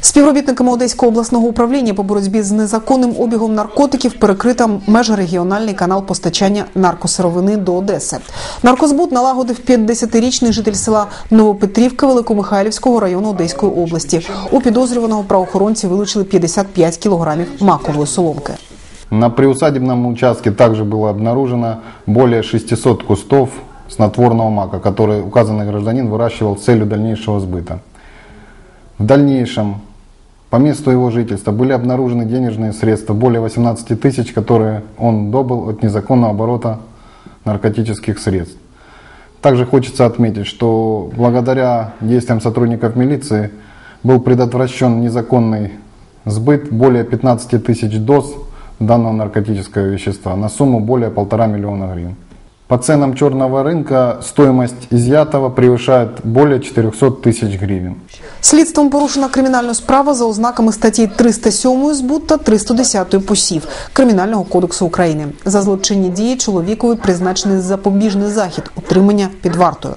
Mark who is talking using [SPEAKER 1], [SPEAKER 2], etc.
[SPEAKER 1] Співробітниками Одеського обласного управління по боротьбі з незаконним обігом наркотиків перекрита межрегіональний канал постачання наркосировини до Одеси. Наркозбут налагодив 50-річний житель села Новопетрівка Великомихайлівського району Одеської області. У підозрюваного правоохоронці вилучили 55 кілограмів макової соломки.
[SPEAKER 2] На приусадебном участке также было обнаружено более 600 кустов снотворного мака, который указанный гражданин выращивал с целью дальнейшего сбыта. В дальнейшем по месту его жительства были обнаружены денежные средства, более 18 тысяч, которые он добыл от незаконного оборота наркотических средств. Также хочется отметить, что благодаря действиям сотрудников милиции был предотвращен незаконный сбыт более 15 тысяч доз данного наркотического вещества на сумму более полтора миллиона гривен. По ценам черного рынка стоимость изъятого превышает более 400 тысяч гривен.
[SPEAKER 1] Слідством порушена кримінальна справа за ознаками статті 307 збут та 310 посів Кримінального кодексу України. За злочинні дії чоловікові призначений запобіжний захід утримання під вартою.